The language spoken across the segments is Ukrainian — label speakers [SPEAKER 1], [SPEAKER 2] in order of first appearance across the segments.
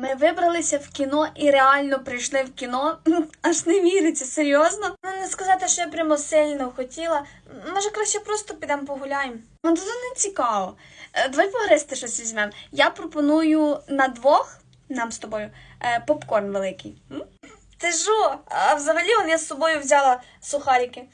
[SPEAKER 1] Ми вибралися в кіно і реально прийшли в кіно. Аж не віриться, серйозно. Ну не сказати, що я прямо сильно хотіла. Може, краще просто підемо погуляємо. Ну тут не цікаво. Е, Давай погризти щось візьмемо. Я пропоную на двох нам з тобою е, попкорн великий. Ти що? А взагалі я з собою взяла сухарики.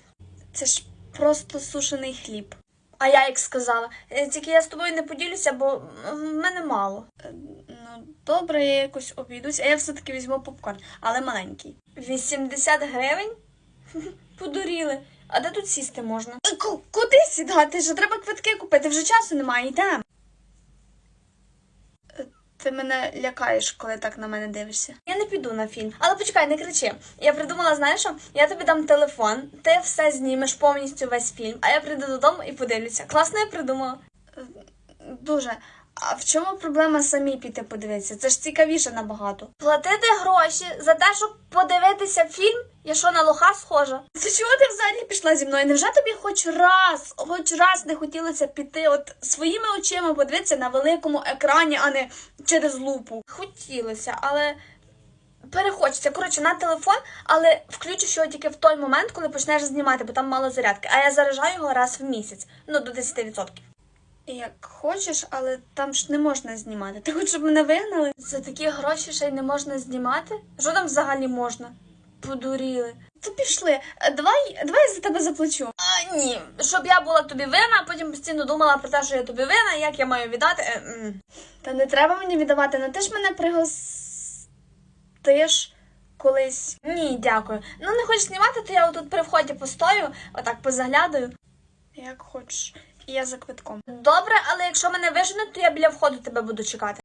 [SPEAKER 1] Це ж просто сушений хліб. А я як сказала, «Е, тільки я з тобою не поділюся, бо в мене мало. Е, Ну, добре, я якось обійдусь, а я все-таки візьму попкорн, але маленький. 80 гривень? Подуріли. А де тут сісти можна? Е, Куди сідати? Вже треба квитки купити? Вже часу немає, йдемо. Ти мене лякаєш, коли так на мене дивишся. Я не піду на фільм. Але почекай, не кричи. Я придумала, знаєш що? Я тобі дам телефон, ти все знімеш повністю весь фільм, а я прийду додому і подивлюся. Класно я придумала. Е, Дуже. А в чому проблема самі піти подивитися? Це ж цікавіше набагато. Платити гроші за те, щоб подивитися фільм? Я що на лоха схожа? То чого ти взагалі пішла зі мною? Невже тобі хоч раз, хоч раз не хотілося піти от своїми очима подивитися на великому екрані, а не через лупу? Хотілося, але перехочеться. Коротше, на телефон, але включиш його тільки в той момент, коли почнеш знімати, бо там мало зарядки. А я заряджаю його раз в місяць, ну до 10%. Як хочеш, але там ж не можна знімати. Ти хочеш, щоб мене вигнали? За такі гроші ще й не можна знімати? Що там взагалі можна? Подуріли. То пішли. Давай, давай я за тебе заплачу. А, ні, щоб я була тобі винна, а потім постійно думала про те, що я тобі винна, як я маю віддати. Е, м. Та не треба мені віддавати, ну ти ж мене пригостиш колись. Ні, дякую. Ну не хочеш знімати, то я отут при вході постою, отак позаглядаю. Як хочеш. І я за квитком. Добре, але якщо мене виженуть, то я біля входу тебе буду чекати.